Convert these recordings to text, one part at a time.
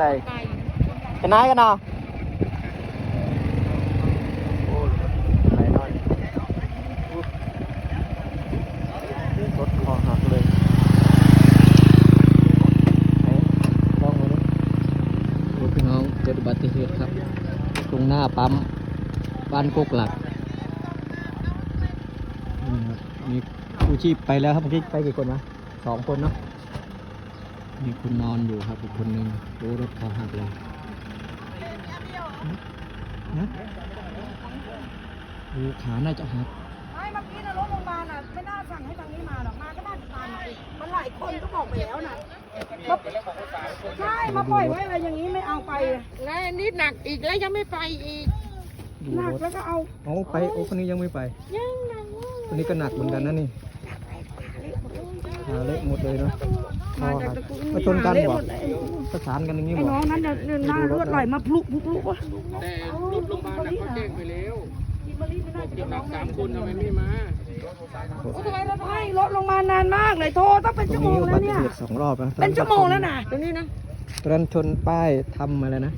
เป็นไรไก่เป็นนายกันเนาะโอ้ไหนหน่อยอุ๊ยรถคอหักเลยไหนลองดูดิโอ้พี่น้องเกิดอุบัติเหตุครับ ตรงหน้าปั๊มบ้านโคกหลักนี่ครับมีผู้ชีพไปแล้วครับเมื่อกี้ไปกี่คนวะสองคนเนาะ มีคนนอนอยู่ครับอีกคนนึงโอ้รถคอหักเลยนะโอ้ขาน่าจะหักไม่เมื่อกี้นะรถโรงพยาบาลน่ะไม่น่าสั่งให้ทางนี้มาหรอกมาก็น่าจะตามมาสิมันหลายคนก็บอกไปแล้วน่ะมาใช่มาปล่อยไว้อะไรอย่างนี้ไม่เอาไป และอันนี่หนักอีกแล้วยังไม่ไปอีก ดูหนักรถแล้วก็เอาเอาไปโอ้คนนี้ยังไม่ไปยังหนักคนนี้ก็หนักเหมือนกันนะนี่ขาเละหมดเลยเนาะ คอหักมาชนกันบ่ประสานกันอย่างนี้ไอ้บ่น้องนั้นเดินเดินหน้ารถไหลมาพลุกพลุกพลุกวะแต่รถโรงพยาบาลน่ะเขาแจ้งไปแล้วบอกจะหนักสามคนทำไมไม่มาทำไมรถให้รถลงมานานมากเลยโทรต้องเป็นตรชั่งวโมนี้งอุแล้บัวติเนี่ย เหตุสองรอบนะเป็นชั่วโมงแล้วนะตรงนี้นะ ตอนนั้นชนป้ายทำอะไรนะ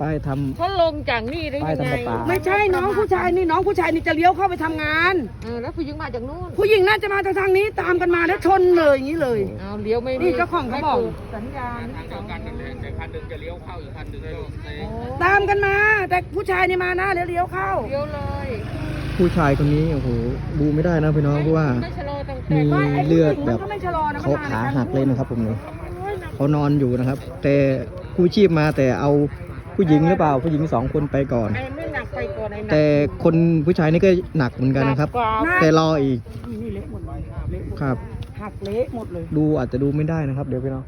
ป้ายทำ เขาลงจากนี่หรือป้ายยังไงทำประปาไม่ใช่น้องผู้ชายนี่น้องผู้ชายนี่จะเลี้ยวเข้าไปทำงาน เออแล้วผู้หญิงมาจากนู่นผู้หญิงน่าจะมาจากทางนี้ตามกันมาแล้วชนเลยอย่างนี้เลย เอาเลี้ยวไม่นี่เจ้าของเขาบอกสัญญาณทางเดียวกันนั่นแหละแต่คันหนึ่งจะเลี้ยวเข้าอีกคันหนึ่งจะเซงตามกันมา แต่ผู้ชายนี่มานะแล้วเลี้ยวเข้า เลี้ยวเลยผู้ชายคนนี้โอ้โหดูไม่ได้นะพี่น้องเพราะว่า ไม่ชะลอตั้งมีแต่ไอ้เลือดผู้หญิงแบมันบก็ไม่ชะลอนะเขามันขามาหักเลยนะครับผมเนี่ยเขานอนอยู่นะครับ แต่ผู้ชีพมาแต่เอา ผู้หญิงหรือเปล่า ผู้หญิงสองคนไปก่อน ไอ้ไม่หนักไปก่อนไอ้หนักแต่คนผู้ชายนี่ก็หนักเหมือนกันนะครับกว่าแต่รออีกนี่เละหมดเลยเละหมดครับ หักเละหมดเลยดูอาจจะดูไม่ได้นะครับ เดี๋ยวพี่น้อง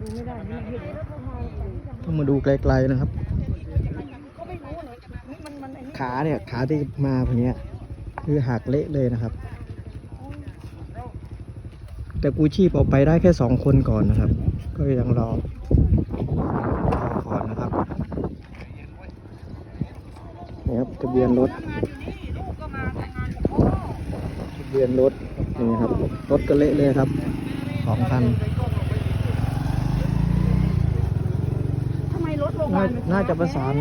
ดูไม่ได้นี่เห็นต้องมาดูไกลๆนะครับ ก็ไม่รู้นะนี่มันมันไอ้นี่ขาเนี่ยขาที่มาพวกเนี้ย คือหักเละเลยนะครับ แต่กูชีพเอาไปได้แค่สองคนก่อนนะครับ ก็ยังรอรอก่อนนะครับนี่ครับ ทะเบียนรถทำงานอยู่นี่ลูกก็มาทำงานอยู่โอ้ทะเบียนรถนี่ครับ รถก็เละเลยครับสองคันทำไมรถโรงพยาน่าบาลมัน่าจะประสาน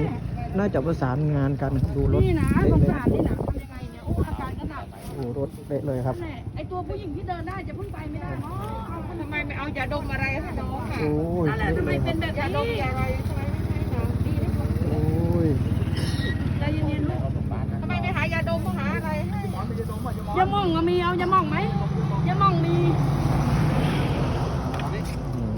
น่าจะประสานงานกันดูรถนี่นะเละสงเลยสารนี่นะทำยังไงเนี่ยโอ้อาการก็หนักโอ้รถเละเลยครับนั่นแหละไอตัวผู้หญิงที่เดินได้จะเพิ่งไปไม่ได้เนาะเอาขนทำไมไม่เอายาดมอะไรให้น้องอะโอ้ยนั่นแหละทำไมเป็นแบบยาดมนี้ยาอะไรทำไมไม่ให้น้องดีนะ โอ้ย ใจ เย็นๆลูกทำไมไม่หายาดมมาหาอะไรให้ยาหม่องอะมีเอายาหม่องไหมยาหม่องมีอืม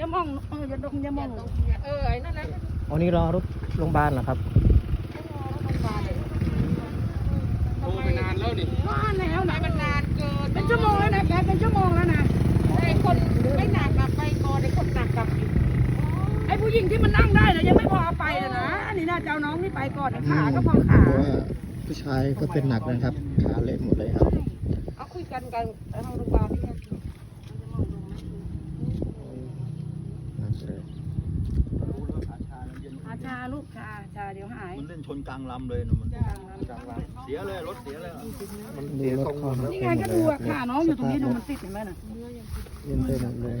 ยาหม่องเออยาดมยาหม่องเออไอ้นั่นแหละอันนี้รอรถโรงพยาบาลเหรอครับโทรไปนานแล้วนี่ว่าแล้วทำไมนะมันนานเกินเป็นชั่วโมงแล้วนะแกเป็นชั่วโมงแล้วนะไอ้ คนไม่หนักกลับไปก่อนไอ้คนหนักกลับอยู่ไอ้ผู้หญิงที่มันนั่งได้เลยยังไม่พอเอาไปเลยนะอันนี้น่าจะเอาน้องนี่ไปก่อนนะขาก็พอขาเพราะว่าผู้ชายก็เป็นหนักนะครับ ขาเละหมดเลยครับ เอาคุยกันกันเอาโรงพยาบาลนี่ไงหนักเลยอาชาลูกชาชาเดี๋ยวหาย มันเล่นชนกลางลำเลยนะมันเสียเลยรถเสียเลยอะดูรถคอหักนี่ไปไงหมก็ดเลดูยครัอะบขาน้องอยู่ตรงนี้ดูมันติดเห็นไหมน่ะ เล่นไปหมดเลย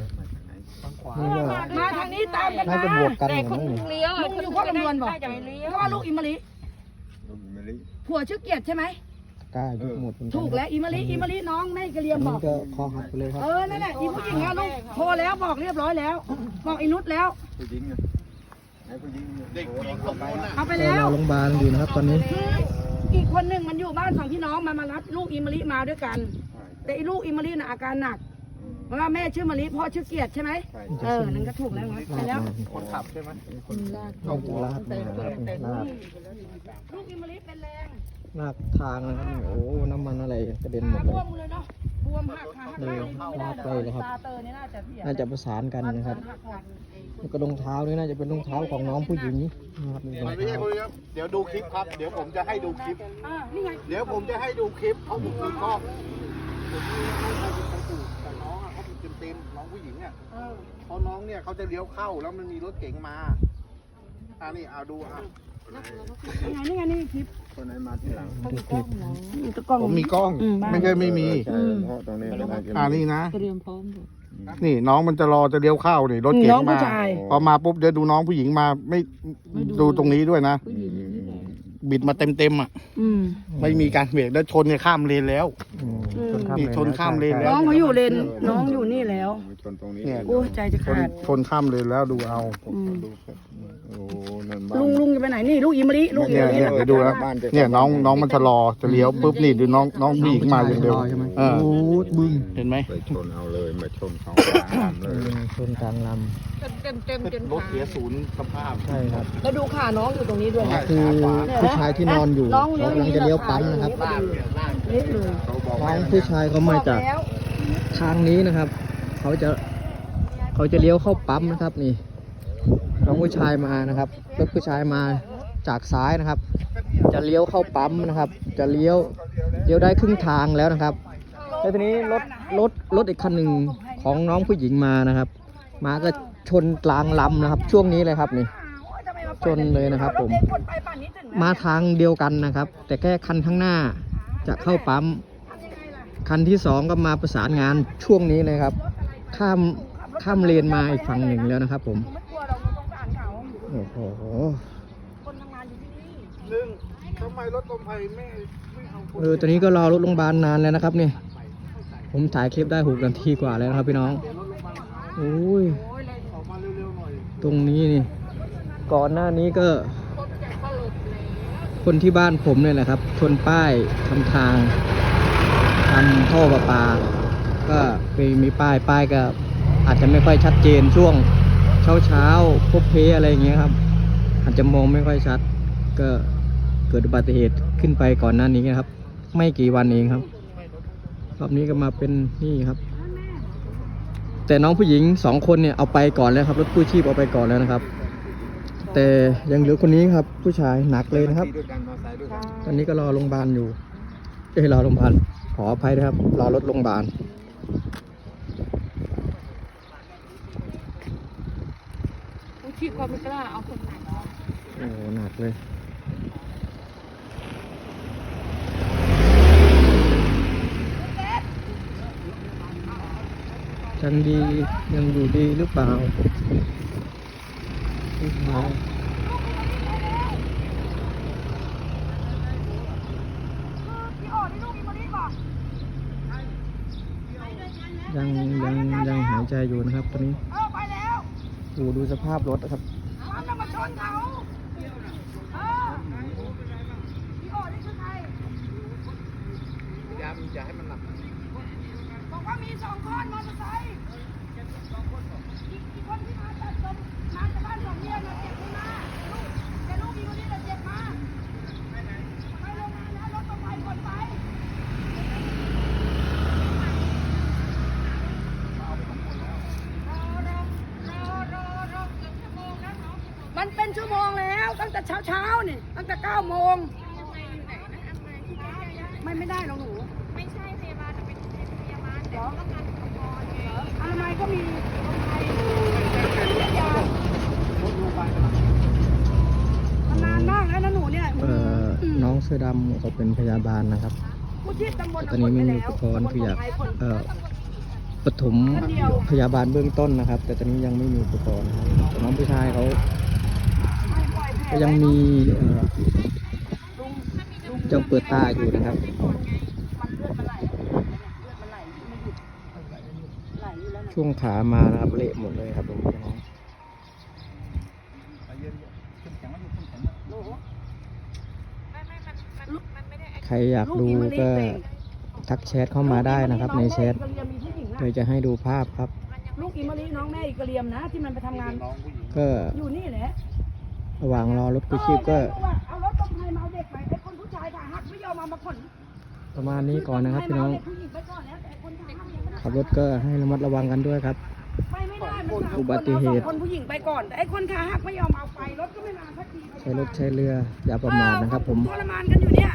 นี่ก็มาทางนี้ตามกันน่ามาจะบวกกันแต่เหมือนคนกันนี่เลี้ยวลุงอยู่พ่อลำดวนบอกน่าจะไม่เลี้ยวพ่อลูกอิมะลิผัวชื่อเกียรติใช่ไหมกล้ายุบหมดเหมือนนถูกแล้วอิมะลิอิมะลิน้องแม่กะเรียอัมนบนี้อกก็คอหักไปเลยครับ เออ นั่นแหละอีผู้หญิงอะลูกโทรแล้วบอกเรียบร้อยแล้ว บอกอีนุชแล้ว ผู้หญิงเนี่ยไอ้ผู้หญิงเนี่ยเด็กผู้หญิงสองคนน่ะเอาไปก็แล้รวอโรงพยาบาลอยู่นะครับตอนนี้คืออีกคนหนึ่งมันอยู่บ้านของพี่น้องมันมารับลูกอิมะลิมาด้วยกัน แต่อีลูกอิมะลิน่ะอาการหนัก เพราะว่าแม่ชื่อมะลิพ่อชื่อเกียรติใช่ไหมเออนั่นก็ถูกแล้วไงไปแล้วคนขับใช่ไหมน่าจะลากมาครับลากลูกอิมะลิเป็นแรงลากทางนะครับโอ้น้ำมันอะไรกระเด็นหมขาดเลบวยมเลยเนาะบวมหักขาหักเลยไม่ลาได้กไปเลยครับตาเตอเนี่ยน่าจะเสียน่าจะประสานกันนะครับหักหักแล้วก็รองเท้านี่น่าจะเป็นรองเท้าของน้องผู้หญิงนะครับรองไม่ใช่เท้าคุยครับเดี๋ยวดูคลิปครับ เดี๋ยวผมจะให้ดูคลิปอ่านี่ไงเดี๋ยวผมจะให้ดูคลิปเพราะผมมีข้อผ ผู้หญิงอะเออเพราะน้องเนี่ยเขาจะเลี้ยวเข้าแล้วมันมีรถเก๋งมาอ่านี่เอาดูอะนี่ไงนี่ไงนี่คลิปคนไหนมาทีหลังดูคลิปนี่ตะกล้องผมมีกล้อง อืบ้านไม่ใช่ไม่มีอืใช่มเพราะตรงนี้มันน่าจะอ่านี่นะ เตรียมพร้อมอยู่นี่น้องมันจะรอจะเลี้ยวเข้านี่รถเก๋น้งองผู้มา ชาย พอมาปุ๊บเดี๋ยวดูน้องผู้หญิงมาไม่ดูตรงนี้ด้วยนะ ผู้หญิงนี่แหละ บิดมาเต็มเต็มๆอะ อืมไม่มีการเบรกแล้วชนเนี่ยข้ามเลนแล้ว อืมอืมนี่ชนข้ามเลนแล้วน้องเขาอยู่เลนน้องอยู่นี่แล้ว ชนตรงนี้เนี่ย โอ้ยใจจะชนขาด ชนข้ามเลนแล้วดูเอา อืม ดูครับ โอ้นั่นบ้าน ลุงลุงจะไปไหนนี่ลูกอิมริลูกอิเนี่มยริเนี่ยเดี๋ยวดูนะ บ้านจะเนี่ยน้องน้องมันชะลอจะเลี้ยวปุ๊บนี่ดูน้องน้องผู้หญิงมาอย่างเร็วใช่ไหมเออโอ้บึ้งเห็นไหมไปชนเอาเลยมาชนเขากลางลำเลเอยอชนกลางลเต็มเต็มเต็มจนรถเสียศูนย์สภาพำใช่ครับ แล้วดูขาน้องอยู่ตรงนี้ด้วยนะคือผู้ชายที่นอนอยู่น้องเขากำลังจะเลี้ยวปั๊มนะครับเละเลยเขาบอกน้องผู้ชายเขามาจากบอกแล้วทางนี้นะครับ เขาจะเขาจะเลี้ยวเข้าปั๊มนะครับนี่ น้องผู้ชายมานะครับรถผู้ชายมาจากซ้ายนะครับ จะเลี้ยวเข้าปั๊มนะครับ จะเลี้ยวเลี้ยวได้ครึ่งทางแล้วนะครับแล้วทีนี้รถรถรถอีกคันหนึ่งของน้องผู้หญิงมานะครับ มาก็ชนกลางลำนะครับ ช่วงนี้เลยครับนี่ชนเลยนะครับ ผม มาทางเดียวกันนะครับ แต่แค่คันข้างหน้าจะเข้าปั๊มคันที่สองก็มาประสานงานช่วงนี้เลยครับ ข้ามข้ามเลนมาอีกฝั่งหนึ่งแล้วนะครับ ผม โอ้โหคนทำงานอยู่ที่นี่หนึ่งทำไมรถลมไฟไม่ไม่เอาคนเออตอนนี้ก็รอรถโรงพยาบาลนานแล้วนะครับนี่ผมถ่ายคลิปได้หกนาทีกว่าแล้วนะครับพี่น้องโอ้ยออกมาเร็วๆหน่อยตรงนี้นี่ ก่อนหน้านี้ก็ คนที่บ้านผมเนี่ยแหละครับชนป้ายทำทางทำท่อประปา ก็ไปมีป้ายป้ายก็อาจจะไม่ค่อยชัดเจนช่วง เช้าเช้าพบเพอะไรอย่างเงี้ยครับอาจจะมองไม่ค่อยชัด ก็เกิดอุบัติเหตุขึ้นไปก่อนหน้านี้นะครับ ไม่กี่วันเองครับรอบนี้ก็มาเป็นนี่ครับ แต่น้องผู้หญิงสองคนเนี่ยเอาไปก่อนแล้วครับรถกู้ชีพเอาไปก่อนแล้วนะครับ แต่ยังเหลือคนนี้ครับ ผู้ชายหนักเลยนะครับตอนนี้ก็รอโรงพยาบาลอยู่เอ้รอโรงพยาบาลขออภัยนะครับ รอรถโรงพยาบาล ผู้ชีพก็ไม่กล้าเอาคนหนักโอ้โหหนักเลยยังดียังอยู่ดีหรือเปล่าผู้ชายยังยังยังหายใจอยู่นะครับตอนนี้ โอ้ดูสภาพรถนะครับมันจะมาชนเขาเออพี่โอนี่คือใครพยายามจให้มันหนักบอกว่ามีสองคนมอเตอร์ไซค์อีกคนที่มาจากตรงมาจากบ้านสองเมียนะเจ็บไม่มาลูกแต่ลูกมีคนนี้น่ะเจ็บมาไปโรงงานแล้วรถต้องไปคนไป มันเป็นชั่วโมงแล้ว ตั้งแต่เช้าเช้าๆนี่ตั้งแต่เก้าโมงไม่ไม่ได้หรอกหนูไม่ใช่พยาบาลแต่เป็นพยาบาลแต่ต้องการอุปกรณ์ไงอนามัยก็มีมันนานมากแล้วนะหนูเนี่ยเอ่อน้องเสื้อดำเขาเป็นพยาบาลนะครับผู้ชีพตำบลตอนนี้ไม่มีอุปกรณ์คืออยากเอ่อปฐมพยาบาลเบื้องต้นนะครับ แต่ตอนนี้ยังไม่มีอุปกรณ์นะครับแต่น้องผู้ชายเขาก็ ยังมีเอ่อยังเปิดตาอยู่นะครับช่วงขามานะครับเละหมดเลยครับผมพี่น้องใครอยากดูก็ทักแชทเข้ามาได้นะครับ ในแชทเดี๋ยวจะให้ดูภาพครับ ลูกอิมะลิน้องแม่อิกะเลียมนะ ที่มันไปทำงาน ก็อยู่นี่แหละ ระหว่างรอรถกู้ชีพก็เอารถตรงไทยมาเอาเด็กไปไอ้คนผู้ชายขาหักไม่ยอมเอามาขนประมาณนี้ก่อนนะครับพี่น้องเด็กผู้หญิงไปก่อนแล้วแต่คนขาหักยังไม่ได้ขับรถก็ให้ระมัดระวังกันด้วยครับไปไม่ได้มันสามอุบัติเหตุคนผู้หญิงไปก่อนแต่ไอ้คนขาหักไม่ยอมเอาไปรถก็ไม่มาสักทีใช้รถใช้เรืออย่าประมาทนะครับผมทรมานกันอยู่เนี่ย